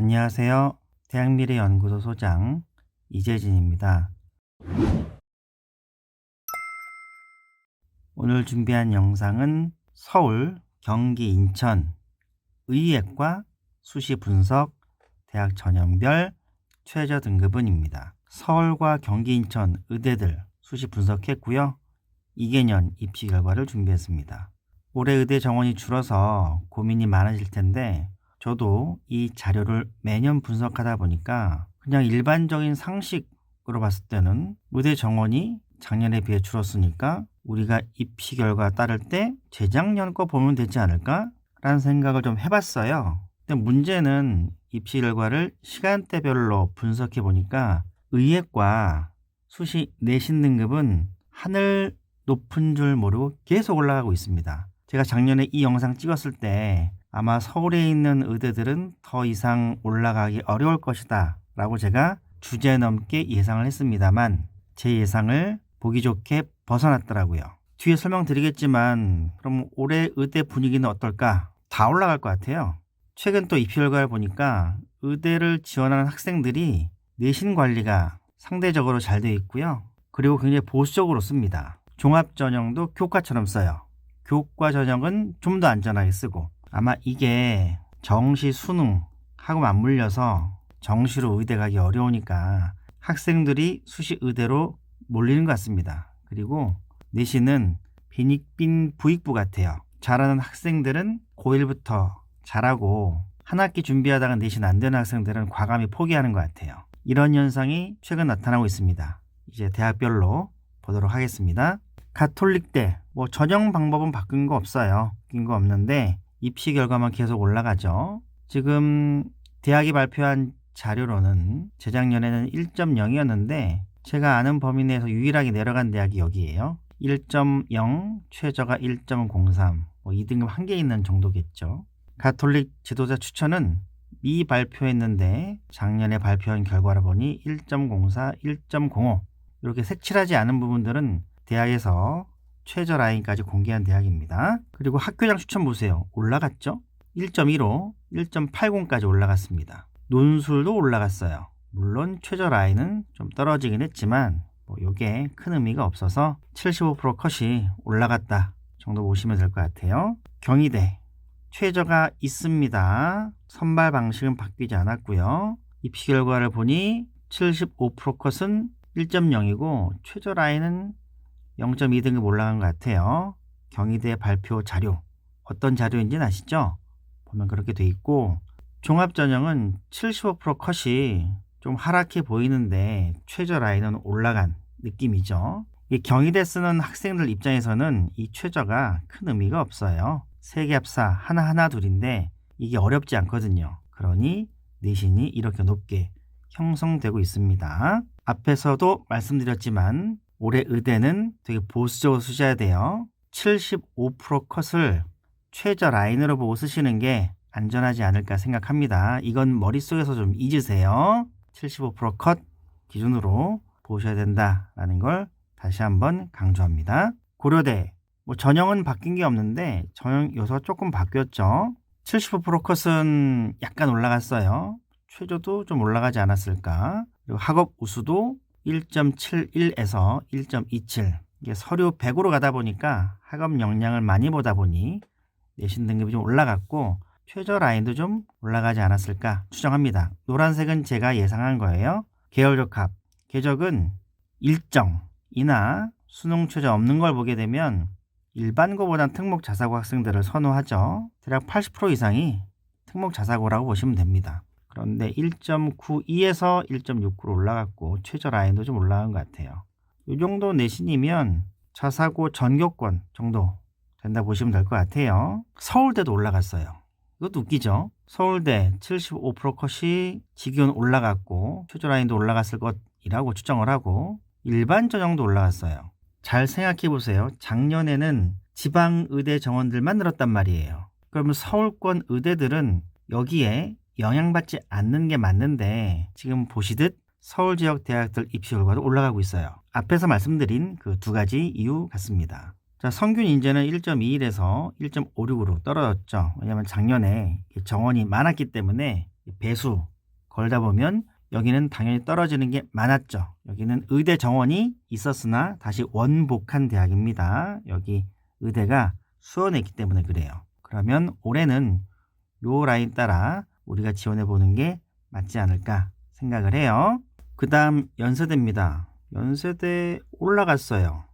안녕하세요. 대학미래연구소 소장 이재진입니다. 오늘 준비한 영상은 서울, 경기, 인천 의예과 수시 분석 대학 전형별 최저 등급은입니다. 서울과 경기, 인천 의대들 수시 분석했고요. 2개년 입시 결과를 준비했습니다. 올해 의대 정원이 줄어서 고민이 많으실 텐데 저도 이 자료를 매년 분석하다 보니까 그냥 일반적인 상식으로 봤을 때는 의대 정원이 작년에 비해 줄었으니까 우리가 입시 결과 따를 때 재작년 거 보면 되지 않을까? 라는 생각을 좀 해봤어요. 근데 문제는 입시 결과를 시간대별로 분석해 보니까 의예과 수시 내신 등급은 하늘 높은 줄 모르고 계속 올라가고 있습니다. 제가 작년에 이 영상 찍었을 때 아마 서울에 있는 의대들은 더 이상 올라가기 어려울 것이다 라고 제가 주제 넘게 예상을 했습니다만 제 예상을 보기 좋게 벗어났더라고요. 뒤에 설명드리겠지만 그럼 올해 의대 분위기는 어떨까? 다 올라갈 것 같아요. 최근 또 입시 결과를 보니까 의대를 지원하는 학생들이 내신 관리가 상대적으로 잘 되어 있고요. 그리고 굉장히 보수적으로 씁니다. 종합 전형도 교과처럼 써요. 교과 전형은 좀 더 안전하게 쓰고 아마 이게 정시 수능 하고 맞물려서 정시로 의대 가기 어려우니까 학생들이 수시 의대로 몰리는 것 같습니다. 그리고 내신은 빈익빈 부익부 같아요. 잘하는 학생들은 고1부터 잘하고 한 학기 준비하다가 내신 안 되는 학생들은 과감히 포기하는 것 같아요. 이런 현상이 최근 나타나고 있습니다. 이제 대학별로 보도록 하겠습니다. 가톨릭대 뭐 전형 방법은 바뀐 거 없어요. 바뀐 거 없는데 입시 결과만 계속 올라가죠. 지금 대학이 발표한 자료로는 재작년에는 1.0이었는데 제가 아는 범위 내에서 유일하게 내려간 대학이 여기에요. 1.0 최저가 1.03 뭐 2등급 한 개 있는 정도겠죠. 가톨릭 지도자 추천은 미 발표했는데 작년에 발표한 결과를 보니 1.04, 1.05 이렇게 색칠하지 않은 부분들은 대학에서 최저 라인까지 공개한 대학입니다. 그리고 학교장 추천 보세요. 올라갔죠? 1.15, 1.80까지 올라갔습니다. 논술도 올라갔어요. 물론 최저 라인은 좀 떨어지긴 했지만 뭐 이게 큰 의미가 없어서 75% 컷이 올라갔다 정도 보시면 될 것 같아요. 경희대 최저가 있습니다. 선발 방식은 바뀌지 않았고요. 입시 결과를 보니 75% 컷은 1.0이고 최저 라인은 0.2등급 올라간 것 같아요. 경희대 발표 자료 어떤 자료인지는 아시죠? 보면 그렇게 돼 있고 종합 전형은 75% 컷이 좀 하락해 보이는데 최저 라인은 올라간 느낌이죠. 이 경희대 쓰는 학생들 입장에서는 이 최저가 큰 의미가 없어요. 세 개 합사 하나하나 둘인데 이게 어렵지 않거든요. 그러니 내신이 이렇게 높게 형성되고 있습니다. 앞에서도 말씀드렸지만 올해 의대는 되게 보수적으로 쓰셔야 돼요. 75% 컷을 최저 라인으로 보고 쓰시는 게 안전하지 않을까 생각합니다. 이건 머릿속에서 좀 잊으세요. 75%컷 기준으로 보셔야 된다라는 걸 다시 한번 강조합니다. 고려대 뭐 전형은 바뀐 게 없는데 전형 요소가 조금 바뀌었죠. 75% 컷은 약간 올라갔어요. 최저도 좀 올라가지 않았을까. 그리고 학업 우수도 1.71에서 1.27 이게 서류 100으로 가다 보니까 학업 역량을 많이 보다 보니 내신 등급이 좀 올라갔고 최저 라인도 좀 올라가지 않았을까 추정합니다. 노란색은 제가 예상한 거예요. 계열적합, 궤적은 일정이나 수능 최저 없는 걸 보게 되면 일반고보단 특목 자사고 학생들을 선호하죠. 대략 80% 이상이 특목 자사고라고 보시면 됩니다. 그런데 1.92에서 1.69로 올라갔고 최저 라인도 좀 올라간 것 같아요. 이 정도 내신이면 자사고 전교권 정도 된다 보시면 될 것 같아요. 서울대도 올라갔어요. 이것도 웃기죠? 서울대 75% 컷이 직윤 올라갔고 최저 라인도 올라갔을 것이라고 추정을 하고 일반 전형도 올라갔어요. 잘 생각해 보세요. 작년에는 지방 의대 정원들만 늘었단 말이에요. 그러면 서울권 의대들은 여기에 영향받지 않는 게 맞는데 지금 보시듯 서울 지역 대학들 입시 결과도 올라가고 있어요. 앞에서 말씀드린 그 두 가지 이유 같습니다. 자, 성균 인재는 1.21에서 1.56으로 떨어졌죠. 왜냐하면 작년에 정원이 많았기 때문에 배수 걸다 보면 여기는 당연히 떨어지는 게 많았죠. 여기는 의대 정원이 있었으나 다시 원복한 대학입니다. 여기 의대가 수원에 있기 때문에 그래요. 그러면 올해는 요 라인 따라 우리가 지원해 보는 게 맞지 않을까 생각을 해요. 그 다음 연세대입니다. 연세대 올라갔어요.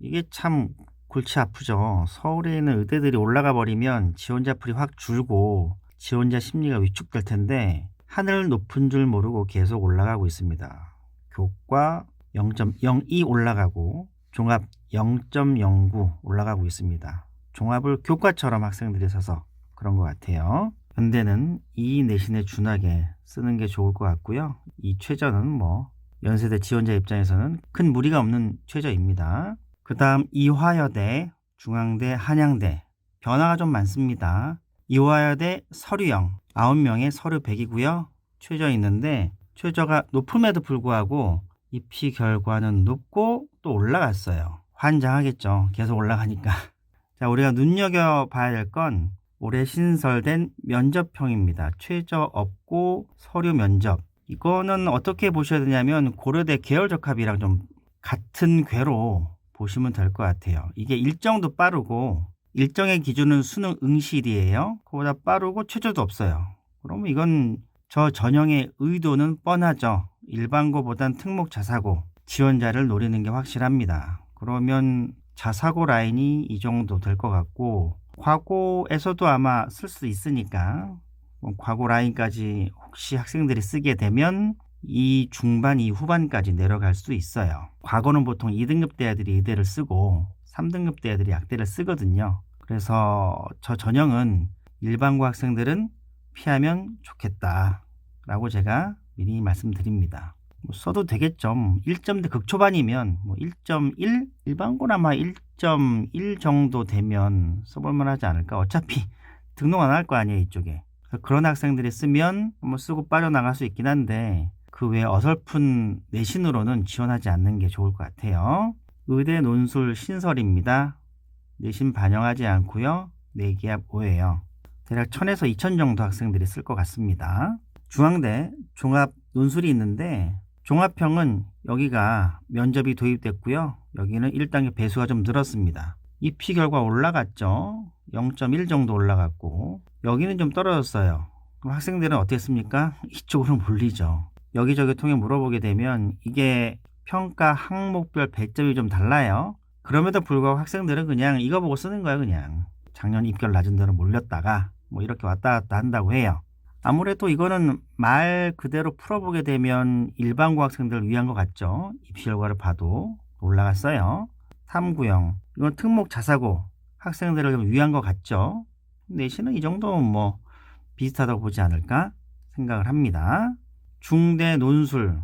이게 참 골치 아프죠. 서울에 있는 의대들이 올라가 버리면 지원자 풀이 확 줄고 지원자 심리가 위축될 텐데 하늘 높은 줄 모르고 계속 올라가고 있습니다. 교과 0.02 올라가고 종합 0.09 올라가고 있습니다. 종합을 교과처럼 학생들이 써서 그런 것 같아요. 현대는 이 내신에 준하게 쓰는 게 좋을 것 같고요. 이 최저는 뭐 연세대 지원자 입장에서는 큰 무리가 없는 최저입니다. 그 다음 이화여대, 중앙대, 한양대 변화가 좀 많습니다. 이화여대 서류형 9명의 서류 100이고요. 최저 있는데 최저가 높음에도 불구하고 입시 결과는 높고 또 올라갔어요. 환장하겠죠. 계속 올라가니까. 자, 우리가 눈여겨봐야 될 건 올해 신설된 면접형입니다. 최저 없고 서류 면접. 이거는 어떻게 보셔야 되냐면 고려대 계열적합이랑 좀 같은 궤로 보시면 될 것 같아요. 이게 일정도 빠르고 일정의 기준은 수능 응시일이에요. 그보다 빠르고 최저도 없어요. 그러면 이건 저 전형의 의도는 뻔하죠. 일반고보단 특목 자사고 지원자를 노리는 게 확실합니다. 그러면 자사고 라인이 이 정도 될 것 같고 과고에서도 아마 쓸 수 있으니까 뭐 과고 라인까지 혹시 학생들이 쓰게 되면 이 중반, 이 후반까지 내려갈 수 있어요. 과거는 보통 2등급 대 애들이 의대를 쓰고 3등급 대 애들이 약대를 쓰거든요. 그래서 저 전형은 일반고 학생들은 피하면 좋겠다. 라고 제가 미리 말씀드립니다. 뭐 써도 되겠죠. 1점대 극초반이면 뭐 1.1 일반고나 아마 1.1 정도 되면 써볼만 하지 않을까. 어차피 등록 안 할 거 아니에요, 이쪽에. 그런 학생들이 쓰면 뭐 쓰고 빠져나갈 수 있긴 한데 그 외에 어설픈 내신으로는 지원하지 않는 게 좋을 것 같아요. 의대 논술 신설입니다. 내신 반영하지 않고요. 내기합 5예요. 대략 1000에서 2000 정도 학생들이 쓸 것 같습니다. 중앙대 종합 논술이 있는데 종합형은 여기가 면접이 도입됐고요. 여기는 1단계 배수가 좀 늘었습니다. 입시 결과 올라갔죠. 0.1 정도 올라갔고 여기는 좀 떨어졌어요. 그럼 학생들은 어땠습니까? 이쪽으로 몰리죠. 여기저기 통해 물어보게 되면 이게 평가 항목별 배점이 좀 달라요. 그럼에도 불구하고 학생들은 그냥 이거 보고 쓰는 거예요, 그냥. 작년 입결 낮은 데로 몰렸다가 뭐 이렇게 왔다 갔다 한다고 해요. 아무래도 이거는 말 그대로 풀어보게 되면 일반고 학생들을 위한 것 같죠. 입시 결과를 봐도 올라갔어요. 3구형. 이건 특목 자사고 학생들을 좀 위한 것 같죠. 내신은 이 정도면 뭐 비슷하다고 보지 않을까 생각을 합니다. 중대 논술.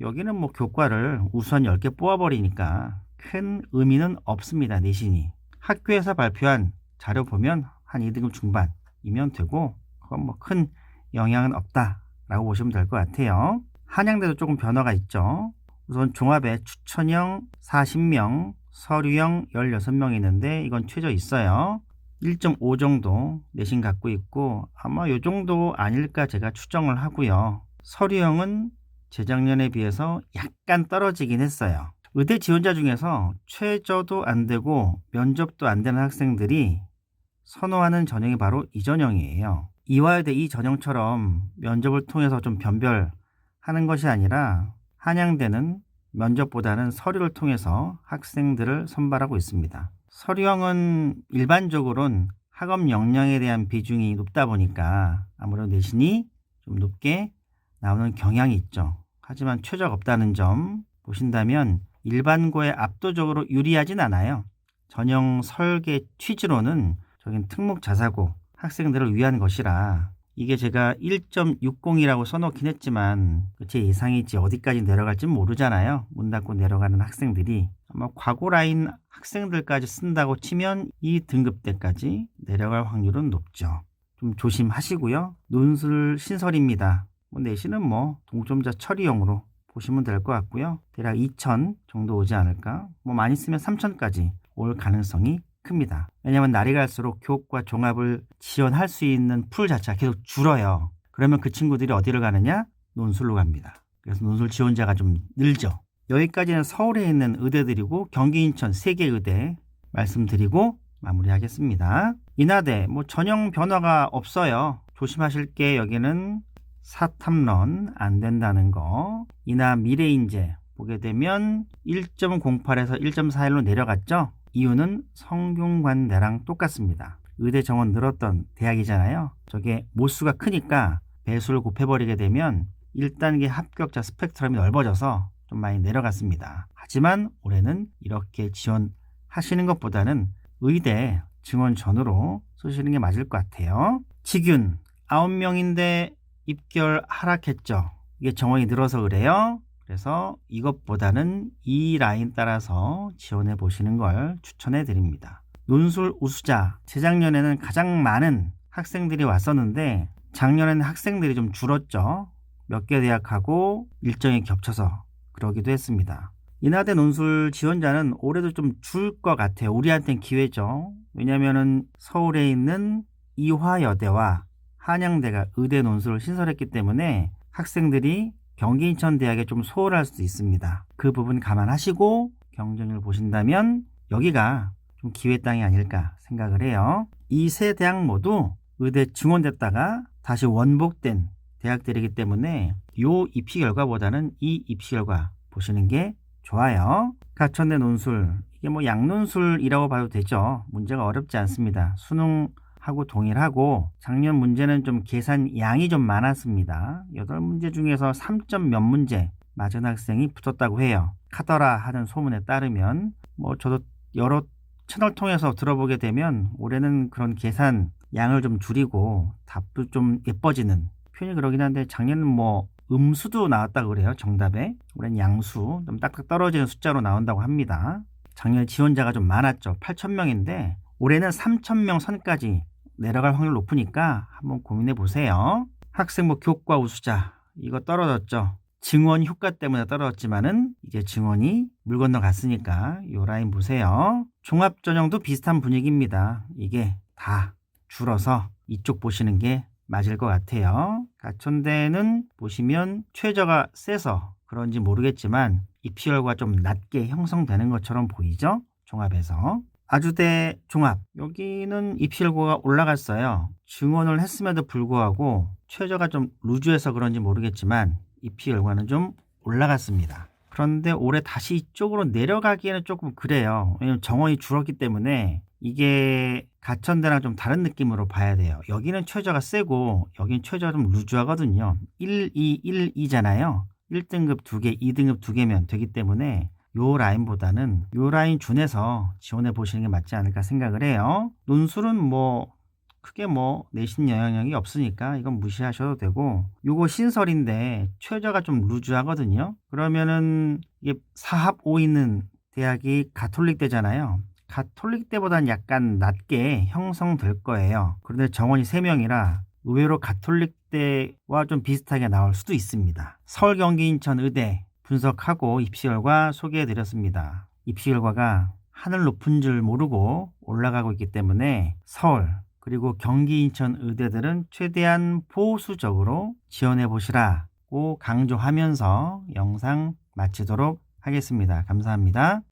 여기는 뭐 교과를 우선 10개 뽑아버리니까 큰 의미는 없습니다. 내신이. 학교에서 발표한 자료 보면 한 2등급 중반이면 되고 그건 뭐큰 영향은 없다라고 보시면 될 것 같아요. 한양대도 조금 변화가 있죠. 우선 종합에 추천형 40명, 서류형 16명 있는데 이건 최저 있어요. 1.5 정도 내신 갖고 있고 아마 요 정도 아닐까 제가 추정을 하고요. 서류형은 재작년에 비해서 약간 떨어지긴 했어요. 의대 지원자 중에서 최저도 안 되고 면접도 안 되는 학생들이 선호하는 전형이 바로 이 전형이에요. 이화여대 이 전형처럼 면접을 통해서 좀 변별하는 것이 아니라 한양대는 면접보다는 서류를 통해서 학생들을 선발하고 있습니다. 서류형은 일반적으로는 학업 역량에 대한 비중이 높다 보니까 아무래도 내신이 좀 높게 나오는 경향이 있죠. 하지만 최적 없다는 점 보신다면 일반고에 압도적으로 유리하진 않아요. 전형 설계 취지로는 저긴 특목 자사고 학생들을 위한 것이라 이게 제가 1.60이라고 써놓긴 했지만 제 예상이지 어디까지 내려갈지 모르잖아요. 문 닫고 내려가는 학생들이 아마 과고 라인 학생들까지 쓴다고 치면 이 등급대까지 내려갈 확률은 높죠. 좀 조심하시고요. 논술 신설입니다. 뭐 내신은 뭐 동점자 처리용으로 보시면 될 것 같고요. 대략 2천 정도 오지 않을까? 뭐 많이 쓰면 3천까지 올 가능성이 큽니다. 왜냐하면 날이 갈수록 교육과 종합을 지원할 수 있는 풀 자체가 계속 줄어요. 그러면 그 친구들이 어디를 가느냐? 논술로 갑니다. 그래서 논술 지원자가 좀 늘죠. 여기까지는 서울에 있는 의대들이고 경기 인천 세 개 의대 말씀드리고 마무리하겠습니다. 인하대 뭐 전형 변화가 없어요. 조심하실 게 여기는 사탐론 안 된다는 거. 인하 미래인재 보게 되면 1.08에서 1.41로 내려갔죠. 이유는 성균관대랑 똑같습니다. 의대 정원 늘었던 대학이잖아요. 저게 모수가 크니까 배수를 곱해버리게 되면 1단계 합격자 스펙트럼이 넓어져서 좀 많이 내려갔습니다. 하지만 올해는 이렇게 지원하시는 것보다는 의대 증원 전으로 쏘시는 게 맞을 것 같아요. 치균 9명인데 입결 하락했죠. 이게 정원이 늘어서 그래요. 그래서 이것보다는 이 라인 따라서 지원해 보시는 걸 추천해 드립니다. 논술 우수자 재작년에는 가장 많은 학생들이 왔었는데 작년에는 학생들이 좀 줄었죠. 몇 개 대학하고 일정이 겹쳐서 그러기도 했습니다. 인하대 논술 지원자는 올해도 좀 줄 것 같아요. 우리한테는 기회죠. 왜냐면은 서울에 있는 이화여대와 한양대가 의대 논술을 신설했기 때문에 학생들이 경기 인천 대학에 좀 소홀할 수도 있습니다. 그 부분 감안하시고 경쟁을 보신다면 여기가 좀 기회 땅이 아닐까 생각을 해요. 이 세 대학 모두 의대 증원됐다가 다시 원복된 대학들이기 때문에 요 입시 결과보다는 이 입시 결과 보시는 게 좋아요. 가천대 논술 이게 뭐 양논술이라고 봐도 되죠. 문제가 어렵지 않습니다. 수능 하고 동일하고 작년 문제는 좀 계산 양이 좀 많았습니다. 8문제 중에서 3점 몇 문제 맞은 학생이 붙었다고 해요. 카더라 하는 소문에 따르면 뭐 저도 여러 채널 통해서 들어보게 되면 올해는 그런 계산 양을 좀 줄이고 답도 좀 예뻐지는 표현이 그러긴 한데 작년은 뭐 음수도 나왔다고 그래요 정답에 올해는 양수 좀 딱딱 떨어지는 숫자로 나온다고 합니다 작년에 지원자가 좀 많았죠 8천명인데 올해는 3천명 선까지 내려갈 확률 높으니까 한번 고민해 보세요 학생부 교과 우수자 이거 떨어졌죠 증원 효과 때문에 떨어졌지만은 이제 증원이 물 건너 갔으니까 요 라인 보세요. 종합 전형도 비슷한 분위기입니다. 이게 다 줄어서 이쪽 보시는 게 맞을 것 같아요. 가천대는 보시면 최저가 세서 그런지 모르겠지만 입시열과 좀 낮게 형성되는 것처럼 보이죠? 종합에서. 아주대 종합 여기는 입시열고가 올라갔어요. 증원을 했음에도 불구하고 최저가 좀 루즈해서 그런지 모르겠지만 입시 결과는 좀 올라갔습니다. 그런데 올해 다시 이쪽으로 내려가기에는 조금 그래요. 왜냐면 정원이 줄었기 때문에 이게 가천대랑 좀 다른 느낌으로 봐야 돼요. 여기는 최저가 세고 여기는 최저가 좀 루즈하거든요. 1, 2, 1, 2잖아요. 1등급 2개, 2등급 2개면 되기 때문에 요 라인보다는 요 라인 준해서 지원해 보시는 게 맞지 않을까 생각을 해요. 논술은 뭐 크게 뭐 내신 영향력이 없으니까 이건 무시하셔도 되고 요거 신설인데 최저가 좀 루즈하거든요. 그러면은 이게 사합 5 있는 대학이 가톨릭 대잖아요. 가톨릭 대보다는 약간 낮게 형성될 거예요. 그런데 정원이 3명이라 의외로 가톨릭 대와 좀 비슷하게 나올 수도 있습니다. 서울 경기 인천 의대 분석하고 입시 결과 소개해 드렸습니다. 입시 결과가 하늘 높은 줄 모르고 올라가고 있기 때문에 서울 그리고 경기 인천 의대들은 최대한 보수적으로 지원해 보시라고 강조하면서 영상 마치도록 하겠습니다. 감사합니다.